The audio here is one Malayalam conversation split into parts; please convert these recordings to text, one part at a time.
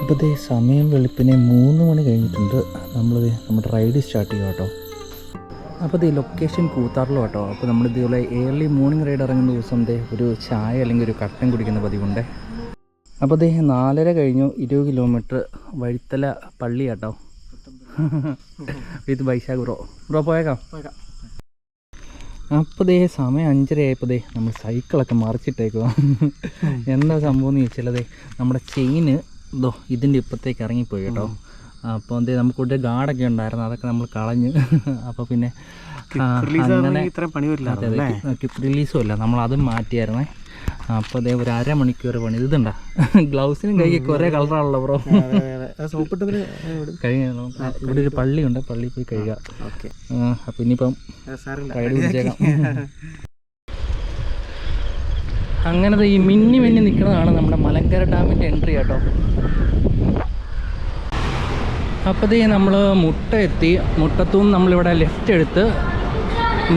അപ്പോൾ ഇതേ സമയം വെളുപ്പിനെ മൂന്ന് മണി കഴിഞ്ഞിട്ടുണ്ട്. നമ്മളിത് നമ്മുടെ റൈഡ് സ്റ്റാർട്ട് ചെയ്യുക കേട്ടോ. അപ്പോൾ ഇത് ലൊക്കേഷൻ കൂത്താറിലും കേട്ടോ. അപ്പോൾ നമ്മൾ ഇതുപോലെ ഏർലി മോർണിംഗ് റൈഡ് ഇറങ്ങുന്ന ദിവസം ദേ ഒരു ചായ അല്ലെങ്കിൽ ഒരു കട്ടൻ കുടിക്കുന്ന പതിവുണ്ട്. അപ്പോൾ ദേ നാലര കഴിഞ്ഞു ഇരുപത് കിലോമീറ്റർ വഴിത്തല പള്ളി കേട്ടോ. വിത്ത് ബൈശാഖ് ബ്രോ ബ്രോ പോയേക്കാം. അപ്പോൾ ദേ സമയം അഞ്ചരയായപ്പോൾ ദേ നമ്മൾ സൈക്കിളൊക്കെ മറിച്ചിട്ടേക്കുക എന്താ സംഭവം എന്ന് ചോദിച്ചാൽ ദേ നമ്മുടെ ചെയിന് ഇതോ ഇതിന്റെ ഇപ്പത്തേക്ക് ഇറങ്ങിപ്പോയി കേട്ടോ. അപ്പോൾ എന്തേ നമുക്ക് നമുക്കൊരു ഗാർഡൊക്കെ ഉണ്ടായിരുന്നു അതൊക്കെ നമ്മൾ കളഞ്ഞ്. അപ്പോൾ പിന്നെ അങ്ങനെ ഇത്രയും പണി വരില്ല അതെ അതെ കിപ്പ് റിലീസും അല്ല നമ്മൾ അതും മാറ്റിയായിരുന്നേ. അപ്പോൾ അതേ ഒരു അരമണിക്കൂർ പണി. ഇതുണ്ടാ? ഗ്ലൗസിനും കൈക്ക് ഒരേ കളറാണല്ലോ ബ്രോ കഴിഞ്ഞ ഇവിടെ ഒരു പള്ളിയുണ്ട്. പള്ളിയിൽ പോയി കഴുകുക അപ്പം ഇനിയിപ്പം സാറില്ല. അങ്ങനത്തെ പിടിച്ചേക്കാം. ഈ മിന്നി മിന്നി നിൽക്കുന്നതാണ് നമ്മുടെ മലങ്കര ഡാമിന്റെ എൻട്രി കേട്ടോ അപ്പോൾ നമ്മൾ മുട്ട എത്തി. മുട്ടത്തുനിന്ന് നമ്മളിവിടെ ലെഫ്റ്റ് എടുത്ത്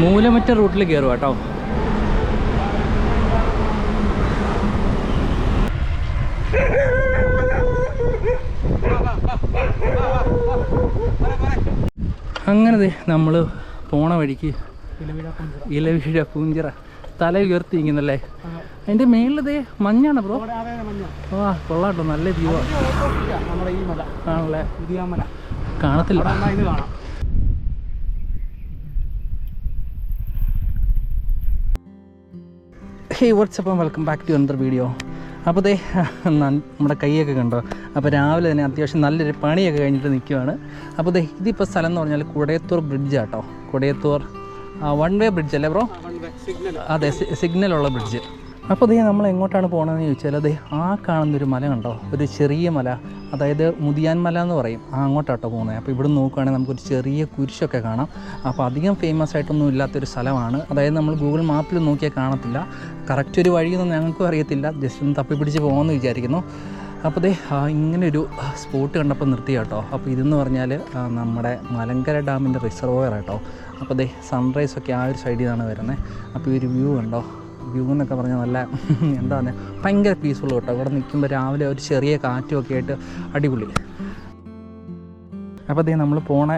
മൂലമറ്റ റൂട്ടിൽ കയറുക കേട്ടോ അങ്ങനെ നമ്മൾ പോണ വഴിക്ക് ഇലവിഴ പൂഞ്ചിറ. തല ഉയർത്തി ഇങ്ങനല്ലേ അതിന്റെ മേളിലത് മഞ്ഞാണ് ബ്രോ. ആ കൊള്ളാട്ടോ നല്ല വ്യൂ ആണല്ലേ? കാണത്തില്ല. Hey വാട്സപ്പം welcome back to another video അപ്പോൾ ദേ നമ്മുടെ കൈയൊക്കെ കണ്ടോ? അപ്പോൾ രാവിലെ തന്നെ അത്യാവശ്യം നല്ലൊരു പണിയൊക്കെ കഴിഞ്ഞിട്ട് നിൽക്കുവാണ്. അപ്പോൾ ദേ ഇതിപ്പോൾ സ്ഥലം എന്ന് പറഞ്ഞാൽ Kudayathoor bridge auto. Kudayathoor one way bridge അല്ലേ ബ്രോ അതെ സിഗ്നൽ ഉള്ള ബ്രിഡ്ജ് അപ്പോൾ ദേ നമ്മൾ എങ്ങോട്ടാണ് പോകണമെന്ന് ചോദിച്ചാൽ അതെ ആ കാണുന്നൊരു മല കണ്ടോ? ഒരു ചെറിയ മല. അതായത് മുതിയാൻ മല എന്ന് പറയും. ആ അങ്ങോട്ടാട്ടോ പോകുന്നത്. അപ്പോൾ ഇവിടെ നോക്കുകയാണെങ്കിൽ നമുക്കൊരു ചെറിയ കുരിശൊക്കെ കാണാം. അപ്പോൾ അധികം ഫേമസ് ആയിട്ടൊന്നും ഇല്ലാത്തൊരു സ്ഥലമാണ്. അതായത് നമ്മൾ ഗൂഗിൾ മാപ്പിൽ നോക്കിയാൽ കാണത്തില്ല. കറക്റ്റ് ഒരു വഴിയൊന്നും ഞങ്ങൾക്കും അറിയത്തില്ല. ജസ്റ്റ് ഒന്ന് തപ്പിപ്പിടിച്ച് പോകുമെന്ന് വിചാരിക്കുന്നു. അപ്പോൾ ദേ ഇങ്ങനൊരു സ്പോട്ട് കണ്ടപ്പോൾ നിർത്തി കേട്ടോ. അപ്പോൾ ഇതെന്ന് പറഞ്ഞാൽ നമ്മുടെ മലങ്കര ഡാമിന്റെ റിസർവോയർ കേട്ടോ അപ്പോൾ ദേ സൺറൈസ് ഒക്കെ ആ ഒരു സൈഡിൽ നിന്നാണ് വരുന്നത് അപ്പോൾ ഈ ഒരു വ്യൂ കണ്ടോ? വ്യൂ എന്നൊക്കെ പറഞ്ഞാൽ നല്ല എന്താ പറയുക ഭയങ്കര പീസ്ഫുൾ കേട്ടോ. ഇവിടെ നിൽക്കുമ്പോൾ രാവിലെ ഒരു ചെറിയ കാറ്റും ഒക്കെ ആയിട്ട് അടിപൊളി. അപ്പോൾ അതേ നമ്മൾ പോണ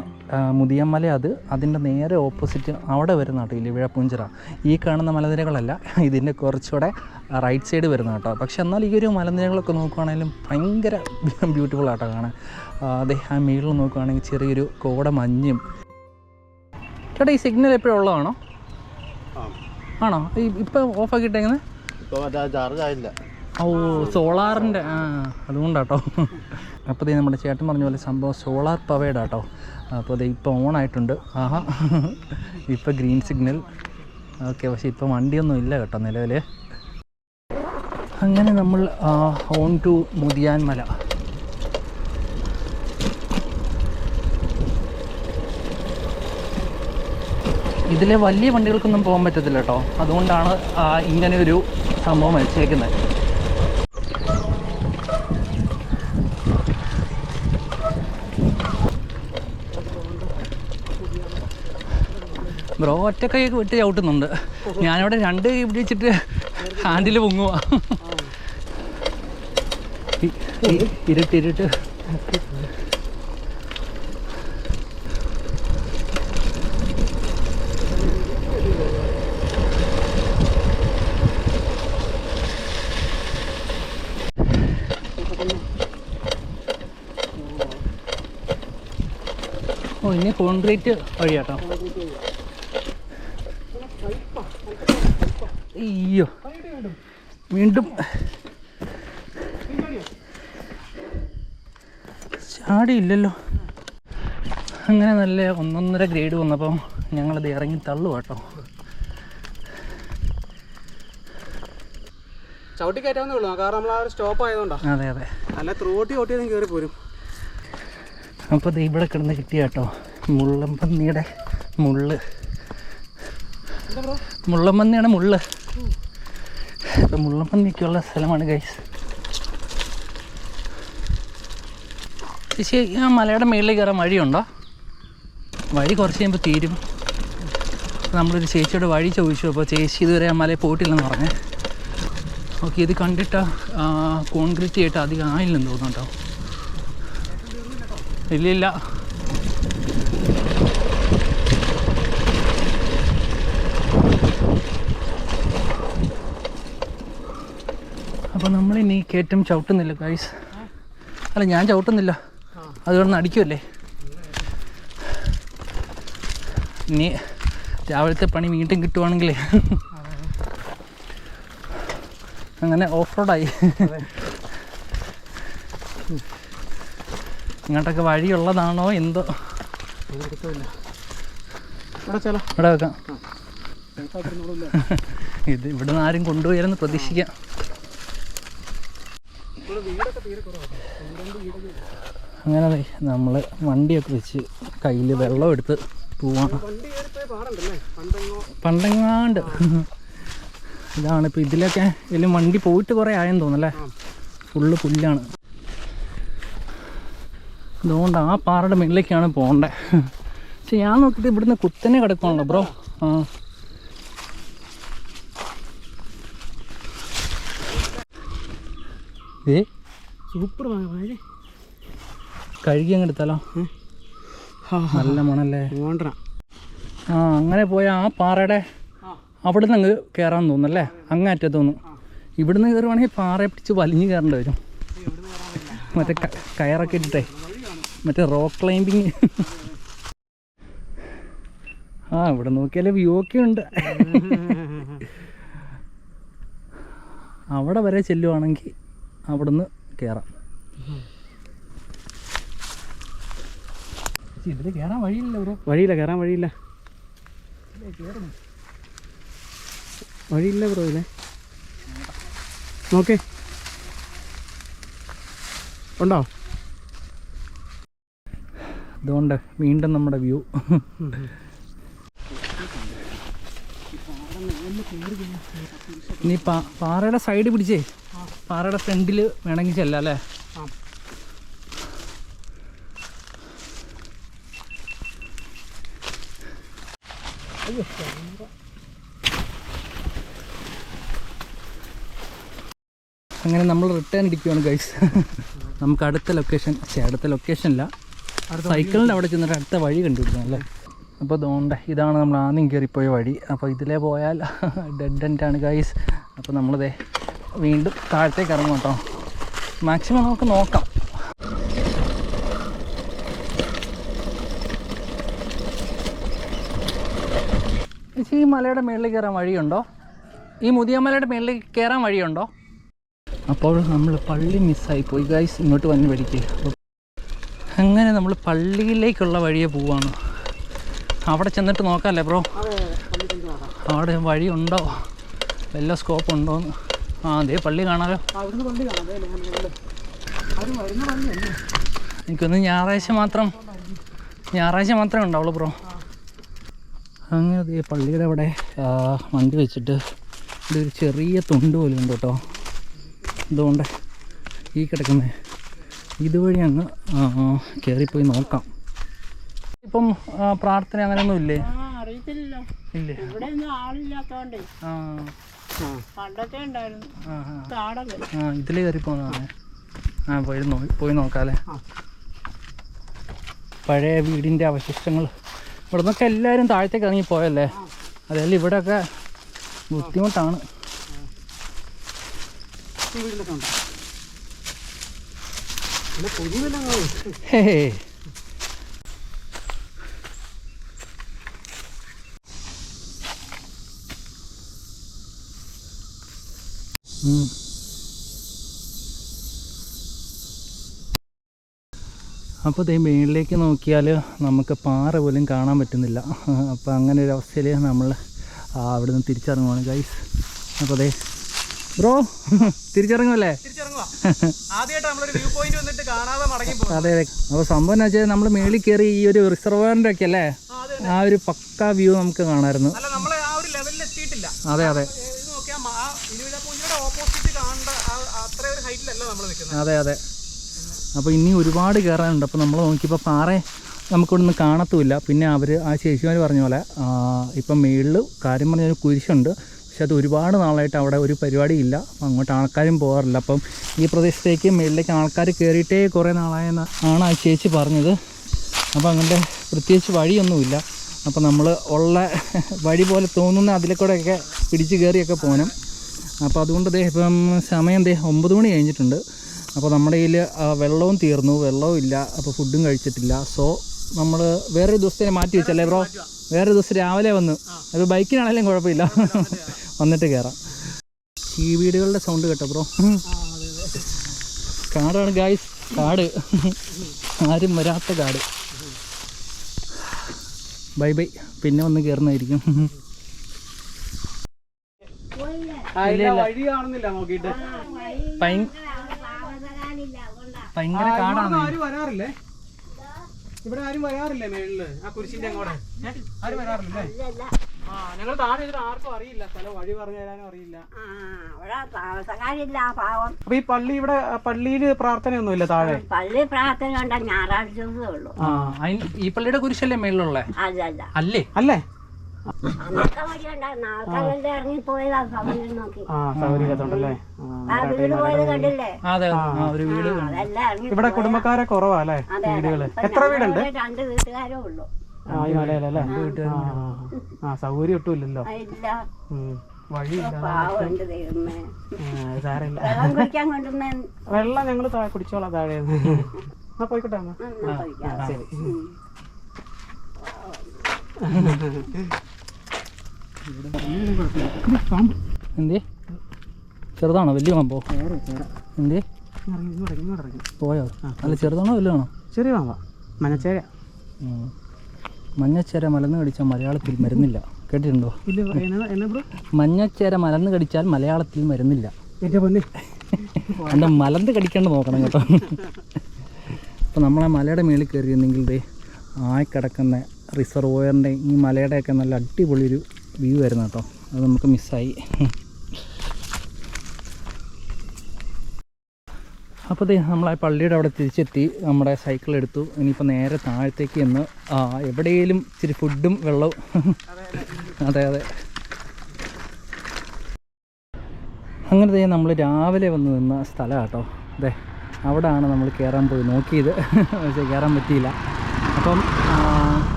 മുതിയമ്മല അത് അതിന്റെ നേരെ ഓപ്പോസിറ്റ് അവിടെ വരുന്ന കേട്ടോ ഇലിവിഴ പൂഞ്ചിറ ഈ കാണുന്ന മലനിരകളല്ല ഇതിന്റെ കുറച്ചുകൂടെ റൈറ്റ് സൈഡ് വരുന്ന കേട്ടോ. പക്ഷെ എന്നാൽ ഈ ഒരു മലനിരകളൊക്കെ നോക്കുകയാണെങ്കിലും ഭയങ്കര ബ്യൂട്ടിഫുൾ ആട്ടോ കാണാൻ. അതെ ആ മേളിൽ നോക്കുവാണെങ്കിൽ ചെറിയൊരു കോട മഞ്ഞും. ചേട്ടാ ഈ സിഗ്നൽ എപ്പോഴും ഉള്ളതാണോ? ആണോ? ഈ ഇപ്പം ഓഫാക്കിയിട്ടേക്കുന്നത് ഇട്ടേക്കുന്നത് ചാർജ് ആയില്ല. ഓ സോളാറിന്റെ ആ അതുകൊണ്ടാട്ടോ. അപ്പോൾ ഇത് നമ്മുടെ ചേട്ടൻ പറഞ്ഞ പോലെ സംഭവം സോളാർ പവേഡ് ആട്ടോ. അപ്പോൾ ദേ ഇപ്പോൾ ഓൺ ആയിട്ടുണ്ട് ആഹാ. ഇപ്പോൾ ഗ്രീൻ സിഗ്നൽ. ഓക്കെ പക്ഷേ ഇപ്പോൾ വണ്ടിയൊന്നും ഇല്ല കേട്ടോ നിലവിൽ അങ്ങനെ നമ്മൾ ഓൺ ടു മുതിയാൻമല. ഇതിലെ വലിയ വണ്ടികൾക്കൊന്നും പോകാൻ പറ്റത്തില്ല കേട്ടോ. അതുകൊണ്ടാണ് ഇങ്ങനെ ഒരു സംഭവം വെച്ചേക്കുന്നത്. ബ്രോ ഒറ്റ കൈ വിട്ട് ചവിട്ടുന്നുണ്ട്. ഞാനിവിടെ രണ്ട് കൈ പിടിച്ചിട്ട് ഹാൻഡിൽ പൊങ്ങുക ഇരുട്ട് ഇരുട്ട്. ഓ ഇനി കോൺക്രീറ്റ് വഴിയാട്ടോ. അയ്യോ. വീണ്ടും. ചാടിയില്ലല്ലോ. അങ്ങനെ നല്ല ഒന്നൊന്നര ഗ്രേഡ് വന്നപ്പോൾ ഞങ്ങളത് ഇറങ്ങി തള്ളു കേട്ടോ ചവിട്ടി കയറ്റാവുന്നേ ഉള്ളൂ. കാരണം നമ്മൾ ആ ഒരു സ്റ്റോപ്പ് ആയതുകൊണ്ടാണ് അതെ അതെ. നല്ല ത്രോട്ടി ഓട്ടിയതും കയറി പോരും. അപ്പോൾ ദേ ഇവിടെ കിടന്ന് കിട്ടിയ കേട്ടോ മുള്ളമ്പന്നിയുടെ മുള്ള്. മുള്ളമ്പന്നിയുടെ മുള്ള്. ഇപ്പം മുള്ളമ്പന്നിക്കുള്ള സ്ഥലമാണ് ഗൈസ് ചേച്ചി ആ മലയുടെ മുകളിലേക്ക് കയറാൻ വഴിയുണ്ടോ വഴി കുറച്ച് കഴിയുമ്പോൾ തീരും നമ്മളൊരു ചേച്ചിയോട് വഴി ചോദിച്ചു അപ്പോൾ ചേച്ചി ഇതുവരെ ആ മലയിൽ പോയിട്ടില്ലെന്ന് പറഞ്ഞ് ഓക്കെ ഇത് കണ്ടിട്ട് കോൺക്രീറ്റ് ചെയ്തിട്ട് അധികം ആയില്ലെന്ന് തോന്നുന്നു കേട്ടോ ഇല്ല കേറ്റം കയറ്റം ചവിട്ടുന്നില്ല ഗൈസ് അല്ല ഞാൻ ചവിട്ടുന്നില്ല. അത് കിടന്ന് അടിക്കുമല്ലേ ഇനി രാവിലത്തെ പണി വീണ്ടും കിട്ടുവാണെങ്കിൽ അങ്ങനെ ഓഫ് റോഡായി ഇങ്ങോട്ടൊക്കെ വഴിയുള്ളതാണോ എന്തോ? ഇവിടെ വെക്കാം. ഇത് ഇവിടുന്ന് ആരും കൊണ്ടുപോയാലെന്ന് പ്രതീക്ഷിക്കാം ഇവിടെ വീടൊക്കെ തീരെ കുറവാണ് ഒന്ന് രണ്ട് വീടൊക്കെ അങ്ങനെ നമ്മൾ വണ്ടിയൊക്കെ വെച്ച് കയ്യിൽ വെള്ളം എടുത്ത് പോവാണ് പണ്ടെങ്ങാണ്ട്. ഇതാണ് ഇപ്പോൾ ഇതിലൊക്കെ ഇതിലും വണ്ടി പോയിട്ട് കുറേ ആയെന്ന് തോന്നല്ലേ ഫുള്ള് പുല്ലാണ്. അതുകൊണ്ട് ആ പാറയുടെ മുകളിലേക്കാണ് പോകേണ്ടത് പക്ഷെ ഞാൻ നോക്കിയിട്ട് ഇവിടുന്ന് കുത്തനെ കിടക്കണല്ലോ ബ്രോ. ആ. ഏ സൂപ്പർ മഴ കഴുകി അങ്ങ് എടുത്താലോ നല്ല മണല്ലേ? ആ അങ്ങനെ പോയ ആ പാറയുടെ അവിടെ നിന്ന് അങ്ങ് കയറാൻ തോന്നുന്നല്ലേ? അങ്ങേറ്റത്ത് തോന്നും. ഇവിടുന്ന് കയറുവാണെങ്കിൽ പാറയെ പിടിച്ച് വലിഞ്ഞ് കയറേണ്ടി വരും. മറ്റേ കയറൊക്കെ ഇട്ടിട്ടേ. മറ്റേ റോക്ക് ക്ലൈമ്പിങ്. ആ ഇവിടെ നോക്കിയാൽ വ്യൂ ഒക്കെ ഉണ്ട്. അവിടെ വരെ ചെല്ലുവാണെങ്കിൽ അവിടുന്ന് കയറാം ഇതിൽ കയറാൻ വഴിയില്ല ബ്രോ. വഴിയില്ല കയറാൻ വഴിയില്ല. വഴിയില്ല ബ്രോ ഇല്ലേ നോക്കേ. ഉണ്ടോ? അതുകൊണ്ട് വീണ്ടും നമ്മുടെ വ്യൂ. ഇനി പാറയുടെ സൈഡ് പിടിച്ചേ. പാറയുടെ ഫ്രണ്ടിൽ വേണമെങ്കിൽ ചെല്ലാം അല്ലേ? അങ്ങനെ നമ്മൾ റിട്ടേൺ അടിക്കുകയാണ് ഗൈസ് നമുക്ക് അടുത്ത ലൊക്കേഷൻ അടുത്ത ലൊക്കേഷൻ ഇല്ല സൈക്കിളിന്റെ അവിടെ ചെന്നിട്ട് അടുത്ത വഴി കണ്ടുപിടിക്കണം അല്ലേ? അപ്പോൾ അതുകൊണ്ട് ഇതാണ് നമ്മൾ ആദ്യം കയറിപ്പോയ വഴി. അപ്പോൾ ഇതിലേ പോയാൽ ഡെഡ് എൻഡ് ആണ് ഗൈസ് അപ്പോൾ നമ്മളിതേ വീണ്ടും താഴത്തേക്ക് ഇറങ്ങും കേട്ടോ. മാക്സിമം നമുക്ക് നോക്കാം. ചേച്ചി, ഈ മലയുടെ മേളിൽ കയറാൻ വഴിയുണ്ടോ? ഈ മുതിയ മലയുടെ മുകളിൽ കയറാൻ വഴിയുണ്ടോ? അപ്പോൾ നമ്മൾ പള്ളി മിസ്സായി പോയി. ഗൈസ് ഇങ്ങോട്ട് വന്ന് വഴിക്ക് അങ്ങനെ നമ്മൾ പള്ളിയിലേക്കുള്ള വഴിയെ പോവാണ്. അവിടെ ചെന്നിട്ട് നോക്കാമല്ലേ ബ്രോ അവിടെ വഴിയുണ്ടോ? വല്ല സ്കോപ്പ് ഉണ്ടോന്ന്? ആ അതേ പള്ളി കാണാലോ. അതെ എനിക്കൊന്ന് ഞായറാഴ്ച മാത്രം ഞായറാഴ്ച മാത്രമേ ഉണ്ടാവുള്ളൂ ബ്രോ. അങ്ങനെ ദേ പള്ളിയുടെ അവിടെ വണ്ടി വെച്ചിട്ട് ഇവിടെ ഒരു ചെറിയ തൊണ്ട് പോലും ഉണ്ട് കേട്ടോ. ഇതുകൊണ്ട് ഈ കിടക്കുന്നത് ഇതുവഴി അങ്ങ് കയറിപ്പോയി നോക്കാം. ഇപ്പം പ്രാർത്ഥന അങ്ങനെയൊന്നും ഇല്ലേ? ഇല്ലേ? ഇവിടെ ആളില്ലാത്തോണ്ടേ. ആ. പണ്ടത്തെ ഉണ്ടായിരുന്നു. കാടല്ലേ ആ. ഇതിൽ കയറി പോകുന്നതാണ് ആ പോയി പോയി നോക്കാല്ലേ. പഴയ വീടിന്റെ അവശിഷ്ടങ്ങൾ ഇവിടെ നിന്നൊക്കെ എല്ലാവരും താഴത്തേക്ക് ഇറങ്ങി പോയല്ലേ? അതായത് ഇവിടെയൊക്കെ ബുദ്ധിമുട്ടാണ്. ഉണ്ടോ? ഹേ. അപ്പോൾ ദേ മേളിലേക്ക് നോക്കിയാൽ നമുക്ക് പാറ പോലും കാണാൻ പറ്റുന്നില്ല. അപ്പോൾ അങ്ങനെ ഒരു അവസ്ഥയിൽ നമ്മൾ അവിടെ നിന്ന് തിരിച്ചിറങ്ങുവാണ് ഗൈസ് അപ്പോൾ അതെ ബ്രോ തിരിച്ചിറങ്ങുമല്ലേ അതെ അതെ. അപ്പോൾ സംഭവം എന്ന് വെച്ചാൽ നമ്മൾ മേളിൽ കയറി ഈ ഒരു റിസർവറിന്റെ ഒക്കെ അല്ലേ? ആ ഒരു പക്കാ വ്യൂ നമുക്ക് കാണാമായിരുന്നു അതെ അതെ ഏ, ഇത് നോക്കിയാൽ ആ ഇനിവില പൂഞ്ചിയുടെ ഓപ്പോസിറ്റ് കാണേണ്ട ആ- അത്ര ഒരു ഹൈറ്റിലല്ല നമ്മൾ നിൽക്കുന്നത് അതെ അതെ. അപ്പോൾ ഇനി ഒരുപാട് കയറാനുണ്ട് അപ്പോൾ നമ്മൾ നോക്കിയപ്പോൾ പാറ നമുക്കിവിടുന്ന് കാണത്തുമില്ല. പിന്നെ അവർ ആ ചേച്ചിമാർ പറഞ്ഞ പോലെ ഇപ്പം മേളിൽ കാര്യം പറഞ്ഞൊരു കുരിശുണ്ട്. പക്ഷെ അത് ഒരുപാട് നാളായിട്ട് അവിടെ ഒരു പരിപാടി ഇല്ല അപ്പം അങ്ങോട്ട് ആൾക്കാരും പോകാറില്ല. അപ്പം ഈ പ്രദേശത്തേക്ക് മേളിലേക്ക് ആൾക്കാർ കയറിയിട്ടേ കുറേ നാളായെന്ന് ആണ് ആ ചേച്ചി പറഞ്ഞത്. അപ്പോൾ അങ്ങനത്തെ പ്രത്യേകിച്ച് വഴിയൊന്നുമില്ല. അപ്പോൾ നമ്മൾ ഉള്ള വഴി പോലെ തോന്നുന്ന അതിലെ കൂടെയൊക്കെ പിടിച്ച് കയറിയൊക്കെ പോകണം അപ്പോൾ അതുകൊണ്ട് ദേ ഇപ്പം സമയം ദേ ഒമ്പത് മണി കഴിഞ്ഞിട്ടുണ്ട്. അപ്പോൾ നമ്മുടെ കയ്യിൽ വെള്ളവും തീർന്നു. വെള്ളവും ഇല്ല. അപ്പോൾ ഫുഡും കഴിച്ചിട്ടില്ല. സോ നമ്മൾ വേറൊരു ദിവസത്തിനെ മാറ്റി വെച്ചല്ലേ ബ്രോ വേറൊരു ദിവസം രാവിലെ വന്ന്. അപ്പോൾ ബൈക്കിനാണെങ്കിലും കുഴപ്പമില്ല. വന്നിട്ട് കയറാം ഈ വീടുകളുടെ സൗണ്ട് കേട്ടോ ബ്രോ കാടാണ് ഗായ്സ് കാട്. ആരും വരാത്ത കാട്. Bye bye. പിന്നെ വന്ന് കയറുന്നതായിരിക്കും വഴി കാണുന്നില്ല നോക്കിയിട്ട്. ഭയ- ഭയങ്കര കാടാണ് ആരും വരാറില്ലേ? ഇവിടെ ആരും വരാറില്ലേ മേളിൽ? ആ കുരിശിന്റെ അങ്ങോട്ട്. ആരും വരാറില്ലേ? ആ ഞങ്ങൾ താഴെ ഇതിൽ ആർക്കും അറിയില്ല. സ്ഥലം വഴി പറഞ്ഞു തരാനും അറിയില്ല. അപ്പൊ ഈ പള്ളി ഇവിടെ പള്ളിയിൽ പ്രാർത്ഥനയൊന്നുമില്ല താഴെ? പള്ളി പ്രാർത്ഥന ഉണ്ട ഞായറാഴ്ച ദിവസമേ ഉള്ളൂ. ഈ പള്ളിയുടെ കുരിശല്ലേ മേളിലുള്ള? അല്ലേ? അല്ലേ? ആ. സൗകര്യത്തുണ്ടല്ലേ ആ വീട് പോയത് കണ്ടില്ലേ? ആ, അതെ ഒരു വീട് ഇവിടെ കുടുംബക്കാരെ കുറവാ അല്ലേ. വീടുകൾ? എത്ര വീടുണ്ട്? രണ്ട് വീട്ടുകാരേ ഉള്ളൂ. ആ സൗകര്യം ഒട്ടും ഇല്ലല്ലോ സാരമില്ല. വെള്ളം ഞങ്ങൾ ഞങ്ങൾ കുടിച്ചോളാം താഴെ. ആ പോയിക്കോട്ടെ ശരി. എന്തേ? ചെറുതാണോ? വലിയ പാമ്പോ? എന്തേ? പോയോ? അല്ല ചെറുതാണോ വലുതാണോ? ചെറിയ പാമ്പാ. മഞ്ഞച്ചേര. മഞ്ഞച്ചേര മലന്ന് കടിച്ചാൽ മലയാളത്തിൽ മരുന്നില്ല. കേട്ടിട്ടുണ്ടോ? മഞ്ഞച്ചേര മലന്ന് കടിച്ചാൽ മലയാളത്തിൽ മരുന്നില്ല. എന്റെ എന്റെ മലന്ന് കടിക്കാണ്ട് നോക്കണം കേട്ടോ. അപ്പോൾ നമ്മളെ മലയുടെ മേളിൽ കയറിയിരുന്നെങ്കിൽ ദേ ആയി കിടക്കുന്ന റിസർവോയറിന്റെ ഈ മലയുടെയൊക്കെ നല്ല അടിപൊളി ഒരു വ്യൂ ആയിരുന്നു കേട്ടോ. അത് നമുക്ക് മിസ്സായി അപ്പോൾ ദേ നമ്മൾ ആ പള്ളിയുടെ അവിടെ തിരിച്ചെത്തി. നമ്മുടെ സൈക്കിൾ എടുത്തു. ഇനിയിപ്പോൾ നേരെ താഴത്തേക്ക് ചെന്ന് ആ എവിടെയെങ്കിലും ഇച്ചിരി ഫുഡും വെള്ളവും. അതെ അതെ. അങ്ങനെ തന്നെ നമ്മൾ രാവിലെ വന്ന് നിന്ന സ്ഥലം കേട്ടോ. അതെ അവിടാണ് നമ്മൾ കയറാൻ പോയി നോക്കിയത്. പക്ഷേ കയറാൻ പറ്റിയില്ല. അപ്പം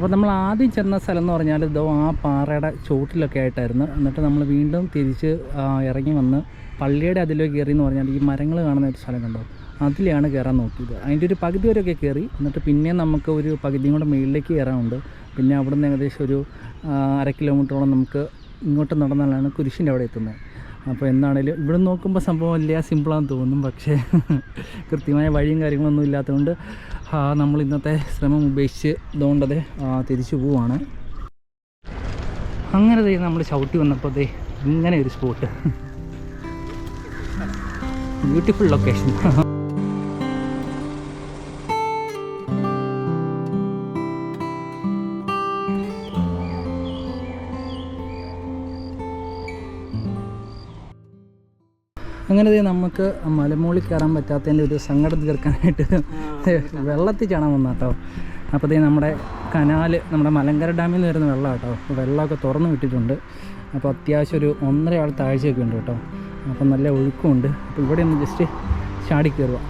അപ്പോൾ നമ്മൾ ആദ്യം ചെന്ന സ്ഥലം എന്ന് പറഞ്ഞാൽ ഇതോ ആ പാറയുടെ ചുവട്ടിലൊക്കെ ആയിട്ടായിരുന്നു. എന്നിട്ട് നമ്മൾ വീണ്ടും തിരിച്ച് ഇറങ്ങി വന്ന് പള്ളിയുടെ അതിലേക്ക് കയറി എന്ന് പറഞ്ഞാൽ ഈ മരങ്ങൾ കാണുന്ന ഒരു സ്ഥലം കണ്ടോ? അതിലാണ് കയറാൻ നോക്കിയത്. അതിന്റെ ഒരു പകുതി വരെയൊക്കെ കയറി. എന്നിട്ട് പിന്നെ നമുക്ക് ഒരു പകുതിയും കൂടെ മുകളിലേക്ക് കയറാനുണ്ട്. പിന്നെ അവിടെ നിന്ന് ഏകദേശം ഒരു അര കിലോമീറ്ററോളം നമുക്ക് ഇങ്ങോട്ട് നടന്നാലാണ് കുരിശിന്റെ അവിടെ എത്തുന്നത്. അപ്പോൾ എന്താണേലും ഇവിടെ നോക്കുമ്പോൾ സംഭവം വലിയ സിമ്പിളാന്ന് തോന്നും. പക്ഷേ കൃത്യമായ വഴിയും കാര്യങ്ങളൊന്നും ഇല്ലാത്തതുകൊണ്ട് നമ്മൾ ഇന്നത്തെ ശ്രമം ഉപേക്ഷിച്ച് ഇതുകൊണ്ടത് തിരിച്ചു പോവാണ്. അങ്ങനെ ദേ നമ്മൾ ചവിട്ടി വന്നപ്പോൾ ദേ ഇങ്ങനെ ഒരു സ്പോട്ട് ബ്യൂട്ടിഫുൾ ലൊക്കേഷൻ അങ്ങനെ നമുക്ക് മലമുകളിൽ കയറാൻ പറ്റാത്തതിന്റെ ഒരു സങ്കടം തീർക്കാനായിട്ട് വെള്ളത്തിൽ ചാടാൻ വന്ന കേട്ടോ അപ്പോൾ ദേ നമ്മുടെ കനാല് നമ്മുടെ മലങ്കര ഡാമിൽ നിന്ന് വരുന്ന വെള്ളം കേട്ടോ അപ്പോൾ വെള്ളമൊക്കെ തുറന്ന് വിട്ടിട്ടുണ്ട്. അപ്പോൾ അത്യാവശ്യം ഒരു ഒന്നര ആൾ താഴ്ചയൊക്കെ ഉണ്ട് കേട്ടോ. അപ്പം നല്ല ഒഴുക്കുമുണ്ട്. അപ്പോൾ ഇവിടെ ഒന്ന് ജസ്റ്റ് ചാടി കയറുക.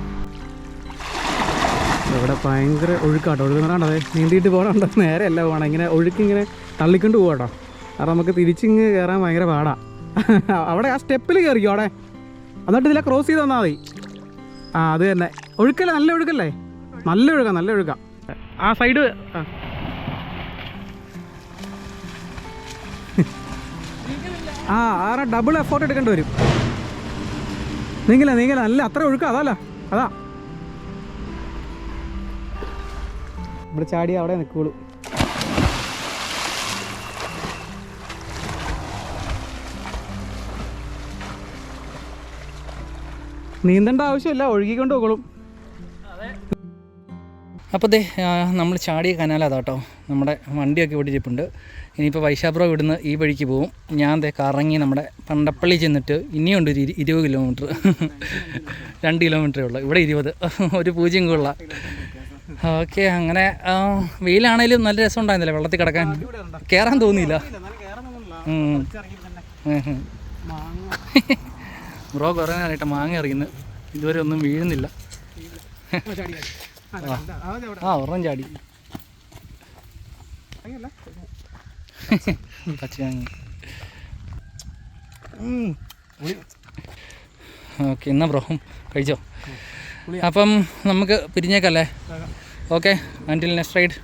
ഇവിടെ ഭയങ്കര ഒഴുക്കാട്ടോ. ഒഴുകുന്നതാണ്ടോ നീന്തിയിട്ട് പോകണുണ്ടോ നേരെ അല്ല പോകണം. ഇങ്ങനെ ഒഴുക്കിങ്ങനെ തള്ളിക്കൊണ്ട് പോകട്ടോ. കാരണം നമുക്ക് തിരിച്ചിങ്ങ് കയറാൻ ഭയങ്കര പാടാണ് അവിടെ ആ സ്റ്റെപ്പിൽ കയറിക്കോ അവിടെ? എന്നിട്ട് ഇതിലെ ക്രോസ് ചെയ്ത് തന്നാൽ മതി. ആ അത് തന്നെ. ഒഴുക്കല്ലേ? നല്ല ഒഴുക്കല്ലേ? നല്ല ഒഴുക്കാം നല്ല ഒഴുക്കാം. ആ സൈഡ് ആ. ആറെ ഡബിൾ എഫോർട്ട് എടുക്കേണ്ടി വരും. നീങ്ങില്ല നീങ്ങില്ല? നല്ല അത്ര ഒഴുക്കാം അതല്ല അതാ. ഇവിടെ ചാടി അവിടെ നിൽക്കുള്ളൂ നീന്തേണ്ട ആവശ്യമില്ല ഒഴുകിക്കൊണ്ട് പോകോളും അപ്പോൾ ദേ നമ്മൾ ചാടിയ കനാൽ അതാട്ടോ നമ്മുടെ വണ്ടിയൊക്കെ ഓടിച്ചിട്ടുണ്ട് ഇരിപ്പുണ്ട്. ഇനിയിപ്പോൾ വൈശാപ്രോ ഇവിടുന്ന് ഈ വഴിക്ക് പോവും. ഞാൻ ദേ കറങ്ങി നമ്മുടെ പണ്ടപ്പള്ളി ചെന്നിട്ട് ഇനിയുണ്ട് ഒരു ഇരു- ഇരുപത് കിലോമീറ്റർ. രണ്ട് കിലോമീറ്ററേ ഉള്ളൂ. ഇവിടെ ഇരുപത്. ഒരു പൂജ്യം കൊള്ള. ഓക്കെ അങ്ങനെ വെയിലാണേലും നല്ല രസം ഉണ്ടായിരുന്നില്ല വെള്ളത്തിൽ കിടക്കാൻ? കയറാൻ തോന്നിയില്ല. ബ്രോ കുറേ നേരമായിട്ട് മാങ്ങ എറിയുന്നു. ഇതുവരെ ഒന്നും വീഴുന്നില്ല. ആ, ഉറം ചാടി. പച്ചമാങ്ങ. ഓക്കെ എന്നാ ബ്രോ? കഴിച്ചോ? അപ്പം നമുക്ക് പിരിഞ്ഞേക്കല്ലേ ഓക്കെ അന്റിൽ നെക്സ്റ്റ് റൈഡ്